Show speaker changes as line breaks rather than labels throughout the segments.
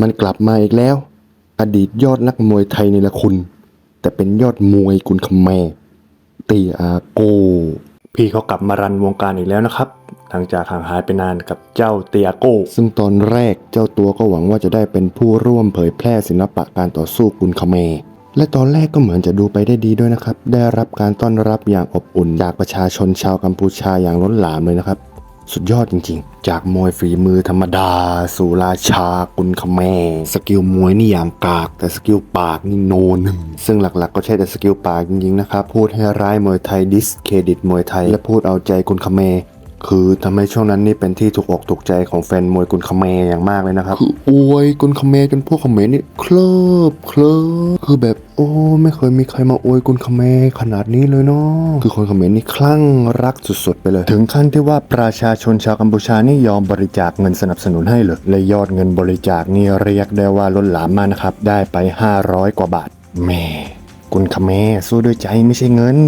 มันกลับมาอีกแล้ว อดีตยอดนักมวยไทยนี่ละคุณ แต่เป็นยอดมวยกุนคำแม่เตียอาโก พี่เขากลับมารันวงการอีกแล้วนะครับ หลังจากห่างหายไปนานกับเจ้าเตียโก ซึ่งตอนแรกเจ้าตัวก็หวังว่าจะได้เป็นผู้ร่วมเผยแพร่ศิลปะการต่อสู้กุนคำแมและตอนแรกก็เหมือนจะดูไปได้ดีด้วยนะครับ ได้รับการต้อนรับอย่างอบอุ่นจากประชาชนชาวกัมพูชาอย่างล้นหลามเลยนะครับ สุดยอดจริงๆ จากมวยฝีมือธรรมดา สู่ราชากุนคแมสกิลมวยนี่อย่างกาก แต่สกิลปากนี่โนหนึ่ง ซึ่งหลักๆก็ใช่แต่สกิลปากจริงๆนะครับ พูดให้ร้ายมวยไทยดิสเครดิตมวยไทย และพูดเอาใจกุนคแม คือทำให้ช่วงนั้นนี่เป็นที่ถูกอกถูกใจของแฟนมวยกุนคแมอย่างมากเลยนะครับ คืออวยกุนคแมจนพวกคเมนี่เคลิบเคลิบคือแบบโอ้ไม่เคยมีใครมาอวยกุนคแมขนาดนี้เลยเนาะคือคนเขมนี่คลั่งรักสุดๆไปเลย ถึงขั้นที่ว่าประชาชนชาวกัมพูชานี่ยอมบริจาคเงินสนับสนุนให้เลยและยอดเงินบริจาคนี่เรียกได้ว่าล้นหลามมากนะครับได้ไป 500 กว่าบาทแม่กุนคเมสู้ด้วยใจไม่ใช่เงิน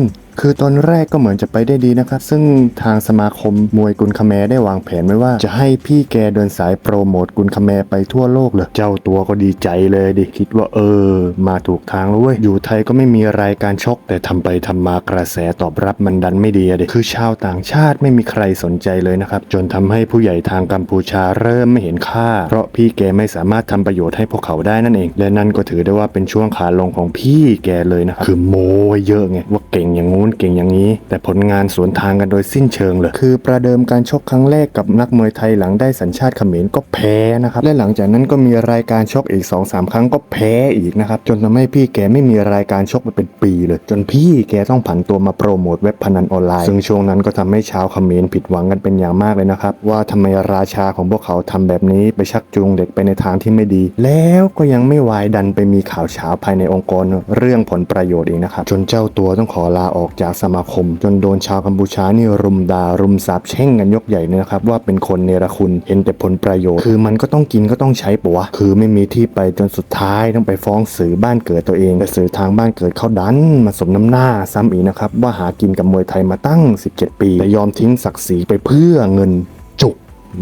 คือตอนแรกก็เหมือนจะไปได้ดีนะครับ ซึ่งทางสมาคมมวยกุนคเมได้วางแผนไว้ว่า จะให้พี่แกเดินสายโปรโมทกุนคเมไปทั่วโลกเลย เจ้าตัวก็ดีใจเลยดิ คิดว่าเออ มาถูกทางแล้วเว้ย อยู่ไทยก็ไม่มีรายการชก แต่ทำไปทำมากระแสตอบรับมันดันไม่ดีอะดิคือชาวต่างชาติไม่มีใครสนใจเลยนะครับ จนทำให้ผู้ใหญ่ทางกัมพูชาเริ่มไม่เห็นค่า เพราะพี่แกไม่สามารถทำประโยชน์ให้พวกเขาได้นั่นเอง และนั่นก็ถือได้ว่าเป็นช่วงขาลงของพี่แกเลยนะครับคือโม้ไว้เยอะไงว่าเก่งอย่างงู้นเก่งอย่างนี้ แต่ผลงานสวนทางกันโดยสิ้นเชิงเลย คือประเดิมการชกครั้งแรกกับนักมวยไทยหลังได้สัญชาติเขมรก็แพ้นะครับ และหลังจากนั้นก็มีรายการชกอีก2อสาครั้งก็แพ้อีกนะครับ จนทำให้พี่แกไม่มีรายการชกมาเป็นปีเลย จนพี่แกต้องผันตัวมาโปรโมทเว็บพนันออนไลน์ ซึ่งช่วงนั้นก็ทำให้ชาวเขมรผิดหวังกันเป็นอย่างมากเลยนะครับ ว่าทำไมราชาของพวกเขาทำแบบนี้ไปชักจูงเด็กไปในทางที่ไม่ดี แล้วก็ยังไม่วายดันไปมีข่าวเช้าภายในองค์กรเรื่องผลประโยชน์เองนะครับ จนเจ้าตัวต้องขอลาออกจากสมาคม จนโดนชาวกัมพูชานี่รุมด่ารุมสาบแช่งกันยกใหญ่เลยนะครับว่าเป็นคนเนรคุณเห็นแต่ผลประโยชน์ คือมันก็ต้องกินก็ต้องใช้ปะวะคือไม่มีที่ไปจนสุดท้ายต้องไปฟ้องสื่อบ้านเกิดตัวเองแต่สื่อทางบ้านเกิดเขาดันมาสมน้ำหน้าซ้ำอีกนะครับว่าหากินกับมวยไทยมาตั้ง 17 ปีแต่ยอมทิ้งศักดิ์ศรีไปเพื่อเงิน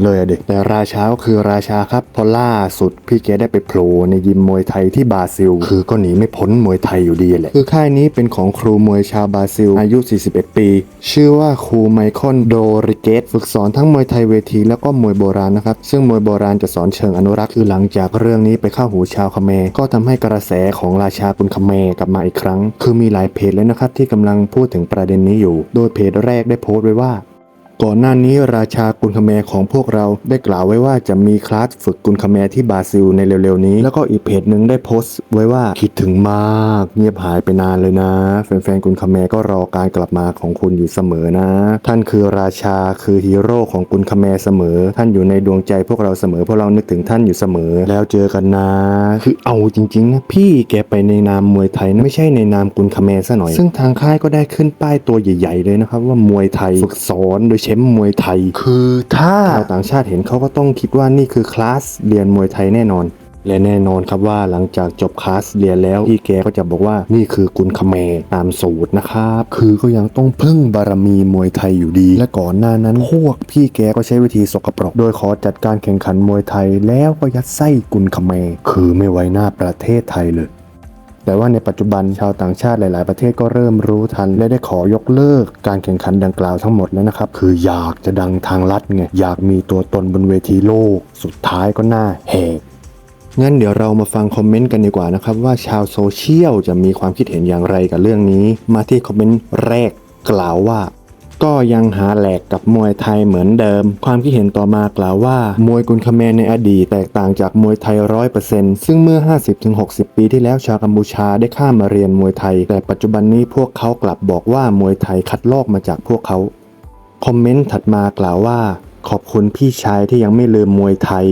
เลยอะเด็กแต่ราชาก็คือราชาครับพราะล่าสุดพี่แกได้ไปโผล่ในยิมมวยไทยที่บราซิล คือก็หนีไม่พ้นมวยไทยอยู่ดีแหละคือค่ายนี้เป็นของครูมวยชาวบราซิล อายุ 41 ปี ชื่อว่าครูไมคอนโดริเกตฝึกสอนทั้งมวยไทยเวทีแล้วก็มวยโบราณนะครับซึ่งมวยโบราณจะสอนเชิงอนุรักษ์คือหลังจากเรื่องนี้ไปเข้าหูชาวคาเมรก็ทำให้กระแสของราชากุนคาเมรกลับมาอีกครั้ง คือมีหลายเพจเลยนะครับที่กำลังพูดถึงประเด็นนี้อยู่ โดยเพจแรกได้โพสต์ไว้ว่า ก่อนหน้านี้ราชากุนคาแมของพวกเราได้กล่าวไว้ว่าจะมีคลาสฝึกกุนคาแมที่บราซิลในเร็วๆนี้ แล้วก็อีกเพจหนึ่งได้โพสต์ไว้ว่าคิดถึงมาก เงียบหายไปนานเลยนะ แฟนๆกุนคาแมก็รอการกลับมาของคุณอยู่เสมอนะ ท่านคือราชาคือฮีโร่ของกุนคาแมเสมอ ท่านอยู่ในดวงใจพวกเราเสมอพวกเรานึกถึงท่านอยู่เสมอ แล้วเจอกันนะ คือเอาจริงๆนะพี่แกไปในนามมวยไทยนะไม่ใช่ในนามกุนคาแมซะหน่อย ซึ่งทางค่ายก็ได้ขึ้นป้ายตัวใหญ่ ๆ เลยนะครับว่ามวยไทยฝึกสอนโดยชมป์มวยไทย คือถ้าชาวต่างชาติเห็นเขาก็ต้องคิดว่านี่คือคลาสเรียนมวยไทยแน่นอน และแน่นอนครับว่าหลังจากจบคลาสเรียนแล้วพี่แกก็จะบอกว่านี่คือกุนคาแมตามสูตรนะครับคือก็ยังต้องพึ่งบารมีมวยไทยอยู่ดี และก่อนหน้านั้นพวกพี่แกก็ใช้วิธีสกปรก โดยขอจัดการแข่งขันมวยไทยแล้วก็ยัดไส้กุนคาแมคือไม่ไว้หน้าประเทศไทยเลย แต่ว่าในปัจจุบันชาวต่างชาติหลาย ๆ ประเทศก็เริ่มรู้ทัน และได้ขอยกเลิกการแข่งขันดังกล่าวทั้งหมดแล้วนะครับ คืออยากจะดังทางลัดไงอยากมีตัวตนบนเวทีโลก สุดท้ายก็หน้าแหกงั้นเดี๋ยวเรามาฟังคอมเมนต์กันดีกว่านะครับว่าชาวโซเชียลจะมีความคิดเห็นอย่างไรกับเรื่องนี้ มาที่คอมเมนต์แรกกล่าวว่า ก็ยังหาแหลกกับมวยไทยเหมือนเดิม ความคิดเห็นต่อมากล่าวว่า มวยกุนคาแมนในอดีตแตกต่างจากมวยไทยร้อยเปอร์เซ็นต์ซึ่งเมื่อ 50-60 ปีที่แล้วชาวกัมพูชาได้ข้ามมาเรียนมวยไทย แต่ปัจจุบันนี้พวกเขากลับบอกว่ามวยไทยคัดลอกมาจากพวกเขา คอมเมนต์ถัดมากล่าวว่า ขอบคุณพี่ชายที่ยังไม่ลืมมวยไทย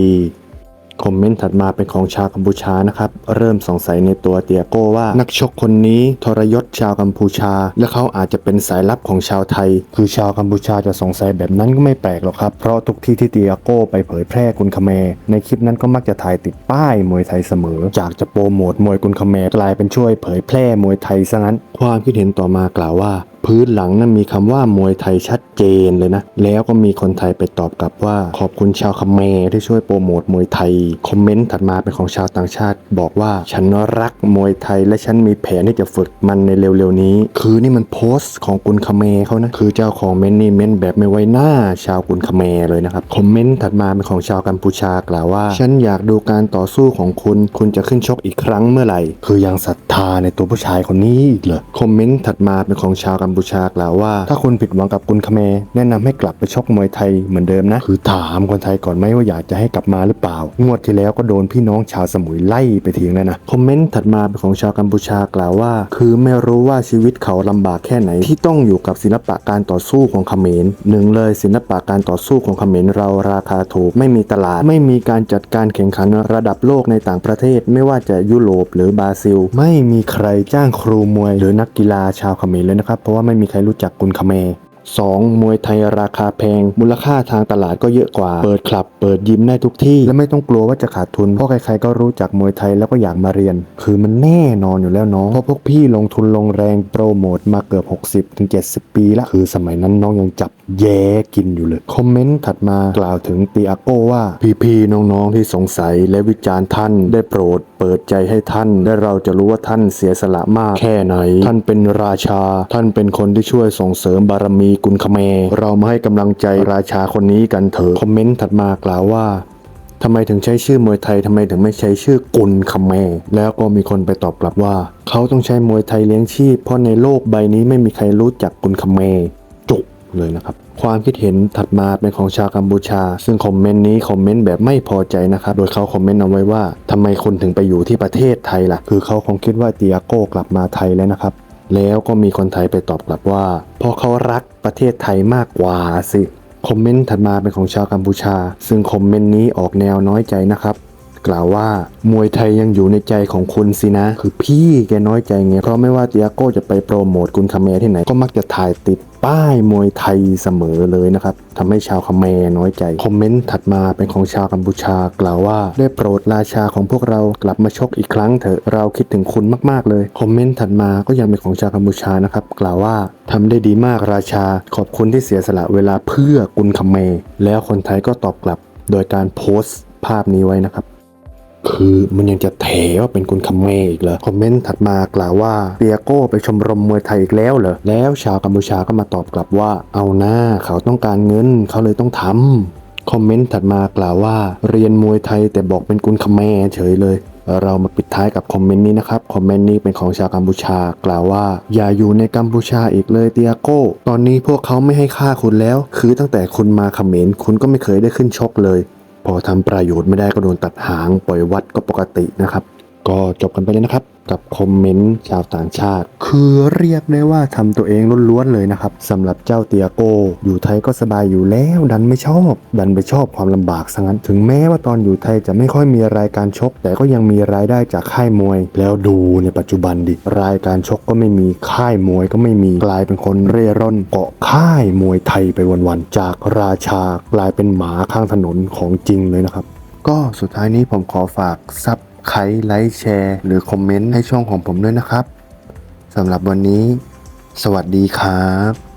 คอมเมนต์ถัดมาเป็นของชาวกัมพูชานะครับ เริ่มสงสัยในตัวเตียโก้ว่านักชกคนนี้ทรยศชาวกัมพูชา และเขาอาจจะเป็นสายลับของชาวไทย คือชาวกัมพูชาจะสงสัยแบบนั้นก็ไม่แปลกหรอกครับ เพราะทุกที่ที่เตียโก้ไปเผยแพร่กุนคาแมในคลิปนั้นก็มักจะถ่ายติดป้ายมวยไทยเสมอ จากจะโปรโมทมวยกุนคาแมกลายเป็นช่วยเผยแพร่มวยไทยซะงั้น ความคิดเห็นต่อมากล่าวว่า พื้นหลังนั้นมีคำว่ามวยไทยชัดเจนเลยนะ แล้วก็มีคนไทยไปตอบกลับว่าขอบคุณชาวคเมที่ช่วยโปรโมทมวยไทย คอมเมนต์ถัดมาเป็นของชาวต่างชาติ บอกว่าฉันรักมวยไทยและฉันมีแผนที่จะฝึกมันในเร็วๆนี้ คือนี่มันโพสต์ของกุนคเมเขานะ คือเจ้าของเมนนี่เมนแบบไม่ไว้หน้าชาวกุนคเมเลยนะครับ คอมเมนต์ถัดมาเป็นของชาวกัมพูชากล่าวว่า ฉันอยากดูการต่อสู้ของคุณ คุณจะขึ้นชกอีกครั้งเมื่อไหร่ คือยังศรัทธาในตัวผู้ชายคนนี้อีกเหรอ คอมเมนต์ถัดมาเป็นของชาวกัมพูชากล่าวว่า ถ้าคุณผิดหวังกับกุนคเขมรแนะนำให้กลับไปชกมวยไทยเหมือนเดิมนะ คือถามคนไทยก่อนไหมว่าอยากจะให้กลับมาหรือเปล่า งวดที่แล้วก็โดนพี่น้องชาวสมุยไล่ไปทิ้งแล้วนะคอมเมนต์ถัดมาเป็นของชาวกัมพูชากล่าวว่า คือไม่รู้ว่าชีวิตเขาลำบากแค่ไหน ที่ต้องอยู่กับศิลปะการต่อสู้ของเขมรหนึ่งเลยศิลปะการต่อสู้ของเขมรเราราคาถูกไม่มีตลาดไม่มีการจัดการแข่งขันระดับโลกในต่างประเทศ ไม่ว่าจะยุโรปหรือบราซิล ไม่มีใครจ้างครูมวย หรือนักกีฬาชาวเขมรเลยนะครับเพราะว่าไม่มีใครรู้จักกุนเม 2. มวยไทยราคาแพง มูลค่าทางตลาดก็เยอะกว่า เปิดคลับ เปิดยิมได้ทุกที่ และไม่ต้องกลัวว่าจะขาดทุน เพราะใครๆก็รู้จักมวยไทยแล้วก็อยากมาเรียน คือมันแน่นอนอยู่แล้วน้อง เพราะพวกพี่ลงทุนลงแรงโปรโมทมาเกือบ 60-70 ปีละคือสมัยนั้นน้องยังจับแย้กินอยู่เลย คอมเมนต์ถัดมากล่าวถึงตีอาโก้ว่า พี่ๆน้องๆที่สงสัยและวิจารณ์ท่านได้โปรดเปิดใจให้ท่าน และเราจะรู้ว่าท่านเสียสละมากแค่ไหน ท่านเป็นราชา ท่านเป็นคนที่ช่วยส่งเสริมบารมีกุนคแมรเรามาให้กำลังใจราชาคนนี้กันเถอะ คอมเมนต์ถัดมากล่าวว่าทำไมถึงใช้ชื่อมวยไทยทำไมถึงไม่ใช้ชื่อกุลคำแมแล้วก็มีคนไปตอบกลับว่า เขาต้องใช้มวยไทยเลี้ยงชีพ เพราะในโลกใบนี้ไม่มีใครรู้จักกุลคำแมจุกเลยนะครับ ความคิดเห็นถัดมาเป็นของชาวกัมพูชา ซึ่งคอมเมนต์นี้คอมเมนต์แบบไม่พอใจนะครับ โดยเขาคอมเมนต์เอาไว้ว่าทำไมคุณถึงไปอยู่ที่ประเทศไทยล่ะ คือเขาคงคิดว่าเตียโก้กลับมาไทยแล้วนะครับ แล้วก็มีคนไทยไปตอบกลับว่าเพราะเขารักประเทศไทยมากกว่าสิคอมเมนต์ถัดมาเป็นของชาวกัมพูชา ซึ่งคอมเมนต์นี้ออกแนวน้อยใจนะครับ กล่าวว่ามวยไทยยังอยู่ในใจของคุณสินะ คือพี่แกน้อยใจไงเพราะไม่ว่าเตียโก้จะไปโปรโมทกุนคาเมที่ไหน ก็มักจะถ่ายติดป้ายมวยไทยเสมอเลยนะครับทำให้ชาวคาเมน้อยใจ คอมเมนต์ถัดมาเป็นของชาวกัมพูชากล่าวว่า ได้โปรดราชาของพวกเรากลับมาชกอีกครั้งเถอะเราคิดถึงคุณมากๆเลย คอมเมนต์ถัดมาก็ยังเป็นของชาวกัมพูชานะครับกล่าวว่าทำได้ดีมากราชา ขอบคุณที่เสียสละเวลาเพื่อกุนคาเม แล้วคนไทยก็ตอบกลับ โดยการโพสต์ภาพนี้ไว้นะครับ คือมันยังจะแถว่าเป็นคุณคำเมอีกเหรอคอมเมนต์ถัดมากล่าวว่าเตียโก้ไปชมรมมวยไทยอีกแล้วเหรอแล้วชาวกัมพูชาก็มาตอบกลับว่า เอาหน้าเขาต้องการเงินเขาเลยต้องทำคอมเมนต์ถัดมากล่าวว่า เรียนมวยไทยแต่บอกเป็นกุนคำแม่เฉยเลย เรามาปิดท้ายกับคอมเมนต์นี้นะครับ คอมเมนต์นี้เป็นของชาวกัมพูชากล่าวว่า อย่าอยู่ในกัมพูชาอีกเลยเตียโก้ ตอนนี้พวกเขาไม่ให้ค่าคุณแล้ว คือตั้งแต่คุณมาเขมรคุณก็ไม่เคยได้ขึ้นชกเลย พอทำประโยชน์ไม่ได้ก็โดนตัดหางปล่อยวัดก็ปกตินะครับ ก็จบกันไปเลยนะครับ กับคอมเมนต์ชาวต่างชาติ คือเรียกได้ว่าทำตัวเองล้วนๆเลยนะครับสำหรับเจ้าเตียโก อยู่ไทยก็สบายอยู่แล้วดันไม่ชอบ ดันไปชอบความลำบากซะงั้น ถึงแม้ว่าตอนอยู่ไทยจะไม่ค่อยมีรายการชก แต่ก็ยังมีรายได้จากค่ายมวย แล้วดูในปัจจุบันดิรายการชกก็ไม่มีค่ายมวยก็ไม่มีกลายเป็นคนเร่ร่อนเกาะค่ายมวยไทยไปวันๆจากราชากลายเป็นหมาข้างถนนของจริงเลยนะครับ ก็สุดท้ายนี้ผมขอฝากซับไครต์ไลค์แชร์ หรือคอมเมนต์ให้ช่องของผมด้วยนะครับสำหรับวันนี้ สวัสดีครับ